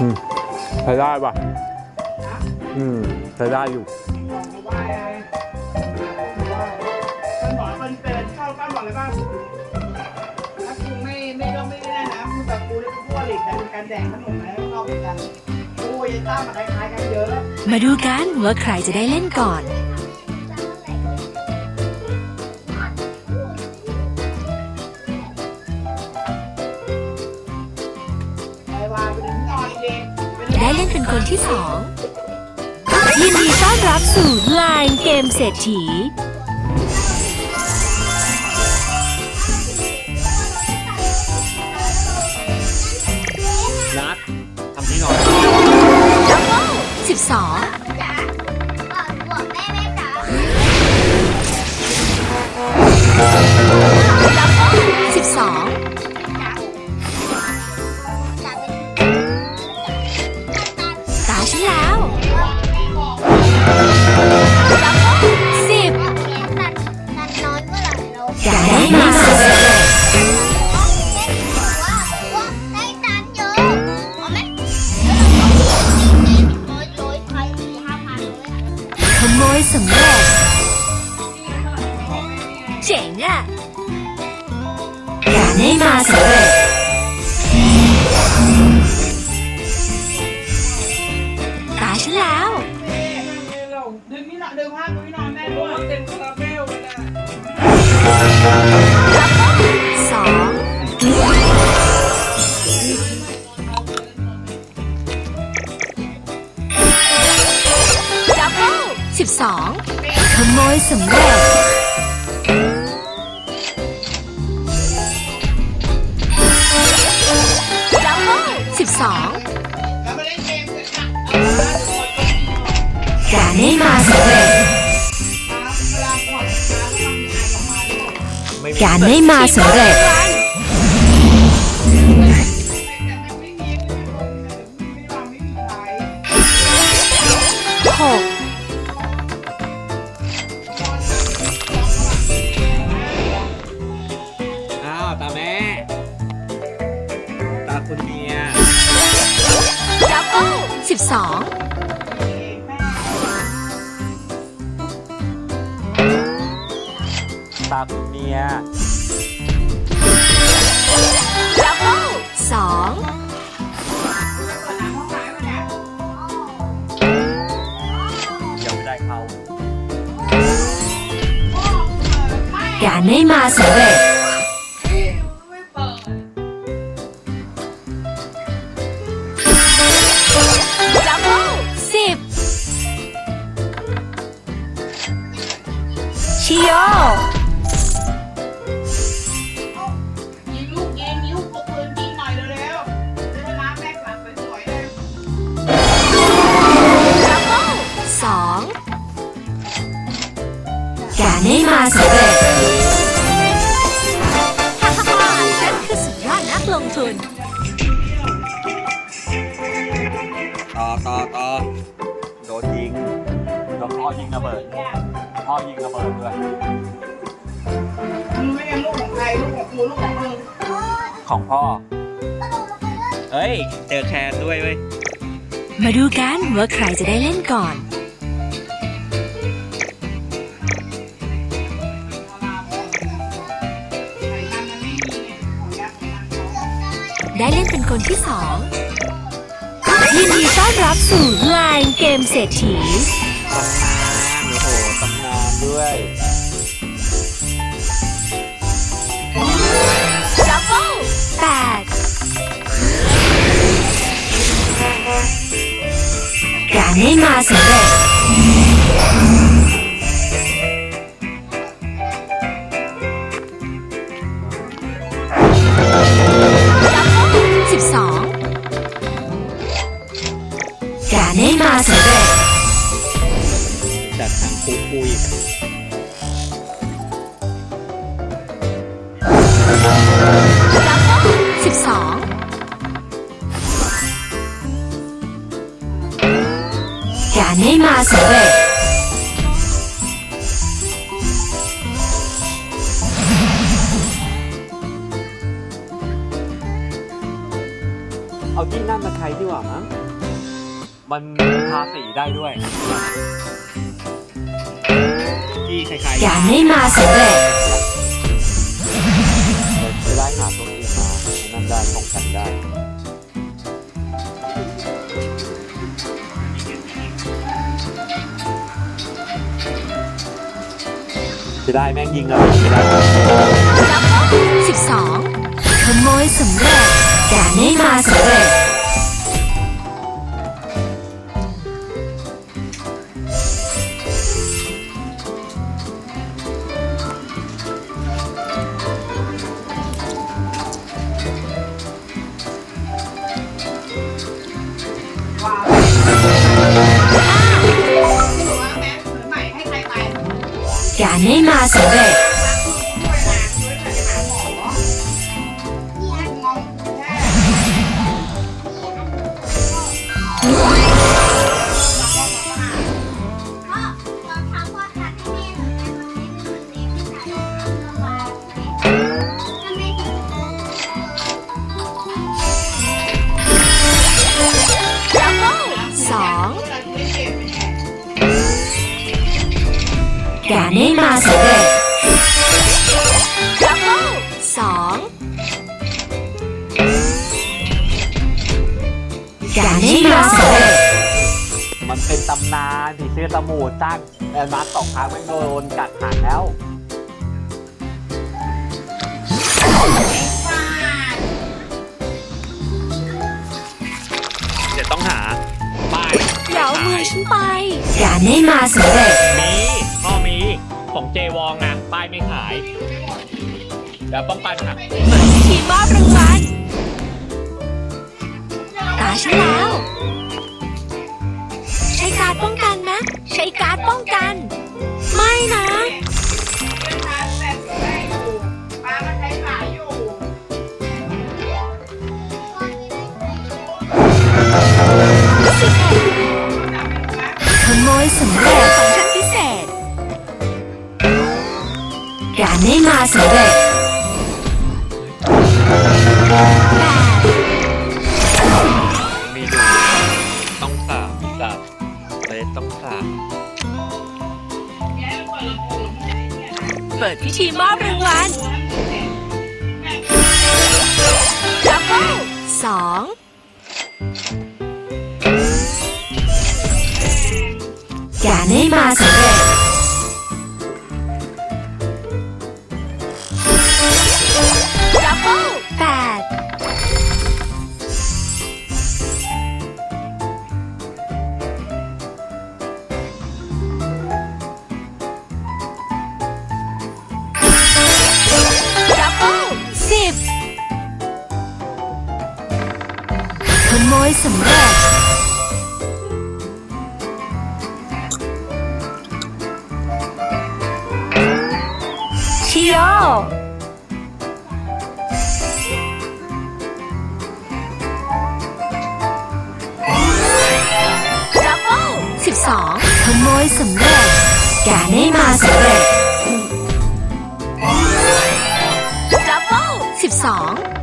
อืมใช้ได้ป่ะ อืมใช้ได้อยู่ว่าไงมันบอกมันเป็นเข้าป้าบอกเลยว่าถ้ากูไม่ไม่ต้องไม่ได้นะมึงกับกูได้เป็นพวกหลีกกันการแดงขนมนะเข้าเหมือกันกูยังตั้งมาคล้ายๆกันเยอะ มาดูกันว่าใครจะได้เล่นก่อน เล่นเป็นคนที่สองยินดีต้อนรับสู่ Line เกมเศรษฐี นัดทำที่น่อยสิบสองสิบสอง อย่าได้มาสำเร็จตาฉันแล้ว ดึงนี่หน่อยดึงผ้ากูนี่นอนแม่ด้วยเต็มคาราเบลเลยนะสองสิบสองขโมยสำเร็จ ที่มาสำเร็จการได้มาสำเร็จ อ้ตาแม่ ตาคุณเมีย 12 ตาคุณเมีย สองยังไม่ได้เข้าการได้มาสำเร็จ พ่อยิงระเบิดด้วย มึงไม่ใช่ลูกของใครลูกของกูลูกของมึงของพ่อ เอ้ย เจอแคนด้วยเว้ย มาดูกันว่าใครจะได้เล่นก่อนไข่นั่นมันไม่มีไงของยักษ์ของนางเขาได้เล่นเป็นคนที่สองยินดีต้อนรับสู่ไลน์เกมเศรษฐีตำนานโอ้โหตำนานด้วยแปดการได้มาสำเร็จ ทาสีได้ด้วยที่คล้ายๆการให้มาสำเร็จไม่ได้หาตัวอื่นมานั่นได้ป้องกันได้จะได้แม่งยิงเราไม่ได้12ขโมยสำเร็จการให้มาสำเร็จ กา การให้มาสำเร็จสองการให้มาสำเร็จ มันเป็นตำนานผีเสื้อสมุทรสร้างแอนมาร์สองครั้งแม่งโดนกัดหางแล้ว เดี๋ยวต้องหาป้ายอย่าเอามือฉันไป การให้มาสำเร็จมีพ่อมี ของเจวองอะป้ายไม่ขาย เดี๋ยวป้องกันหักทีมมอบรางวัลตาฉันแล้ว ใช้การดป้องกันนะ ใช้การดป้องกัน ไม่นะปลามันใช้ขายอยู่ขโมยสำเร็จ การให้มาสำเร็จแปดมีดูต้องสามจับเลยต้องสามเปิดพิธีมอบรางวัลดับเบิลสองการให้มาสำเร็จ แปดดับเบิลสิบขโมยสำเร็จชิโร่ สิบสองขโมยสำเร็จ การให้มาสำเร็จดับเบิลสิบสอง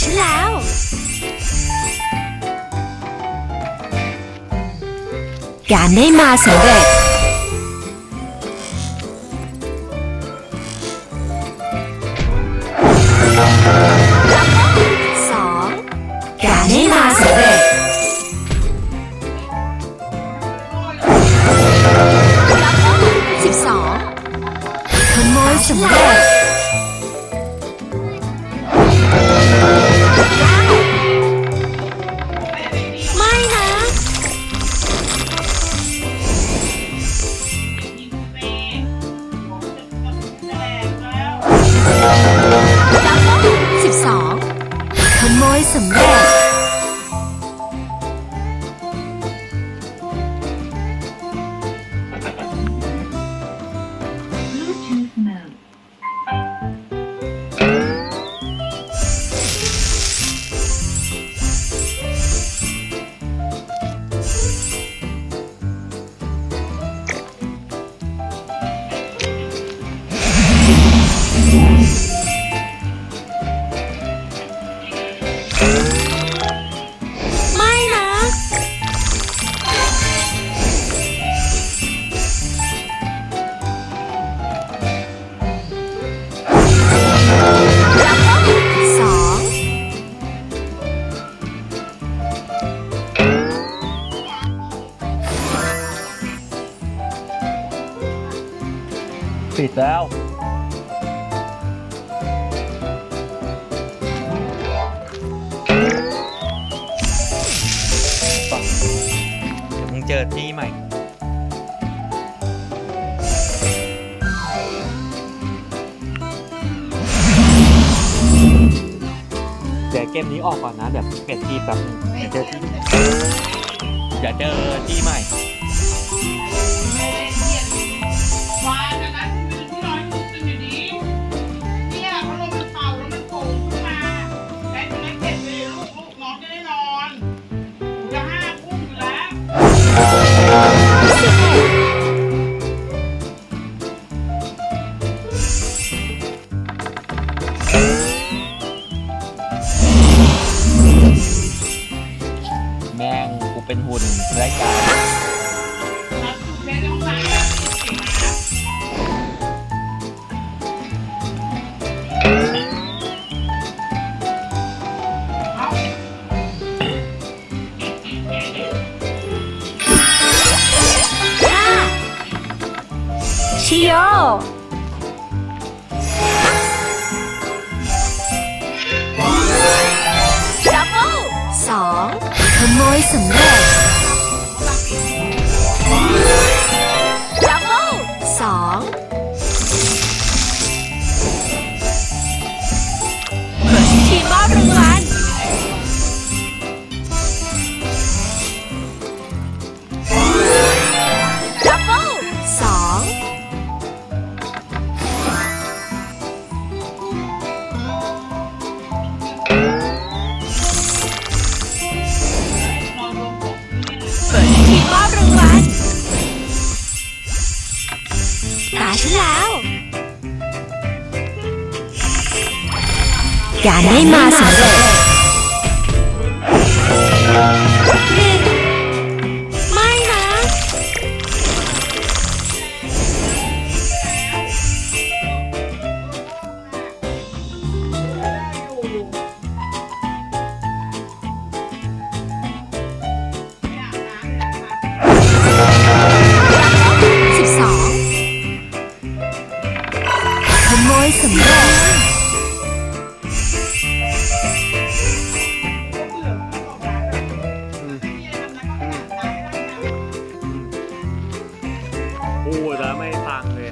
ฉันแล้ว การได้มาสำเร็จ เดี๋ยวเกมนี้ออกก่อนนะแบบเปลี่ยนทีแบบเดี๋ยวเจอทีมเดี๋ที่ใหม่ เป็นหุ่นไร้กายชิโยดับเบิลสองขโมยสำเร็จ ทางเลย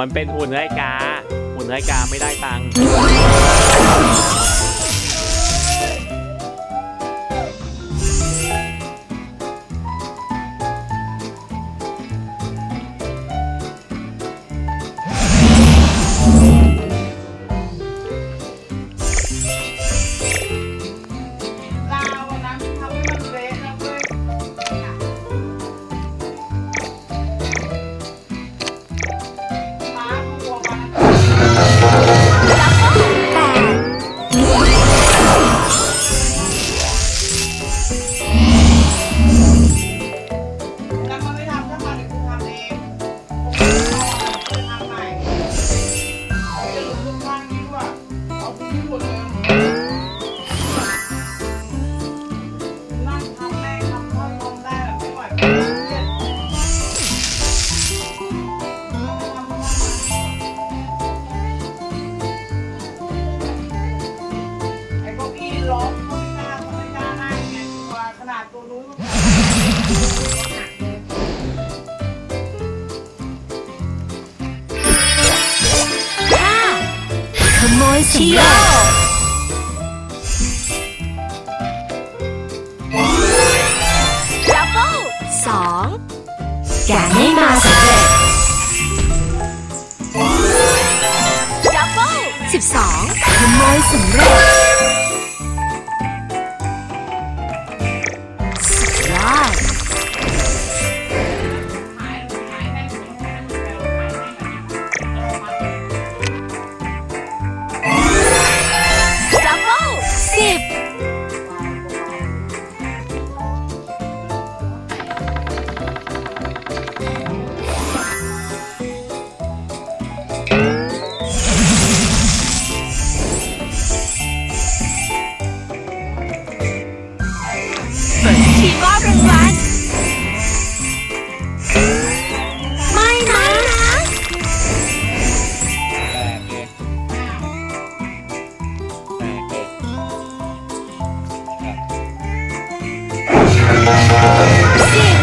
มันเป็นหุ่นไร้กาหุ่นไร้กาไม่ได้ตังค์ เชียดัสองแกให้มาสำเร็จดับเบิลสิบสองขโมยสำเร็จ Shit!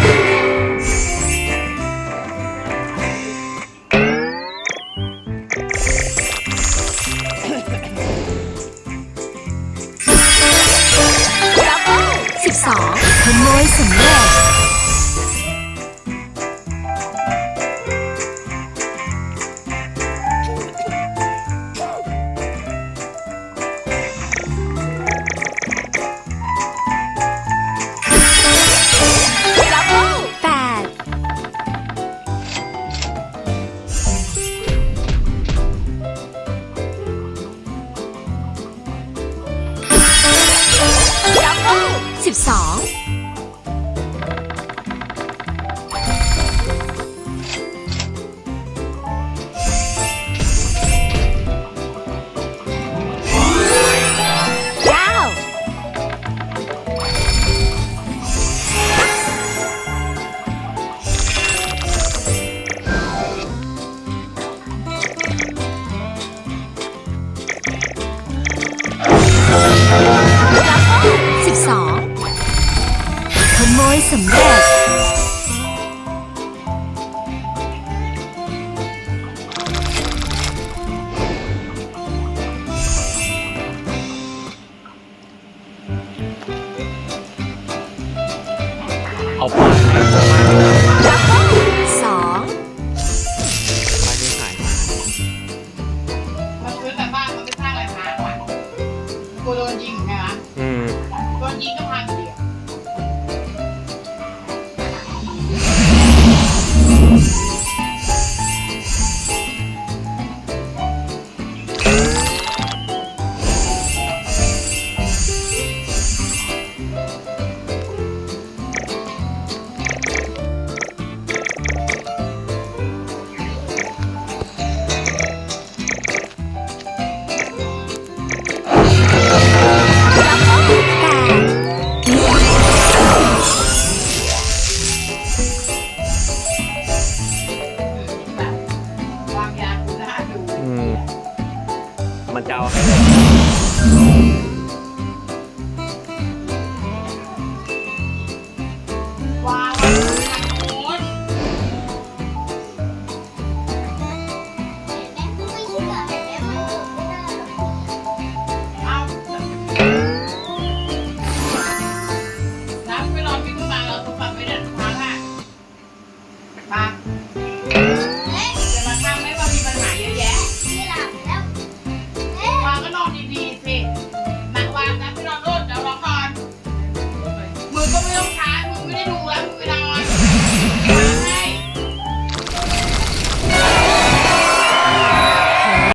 ขโมยสำเร็จ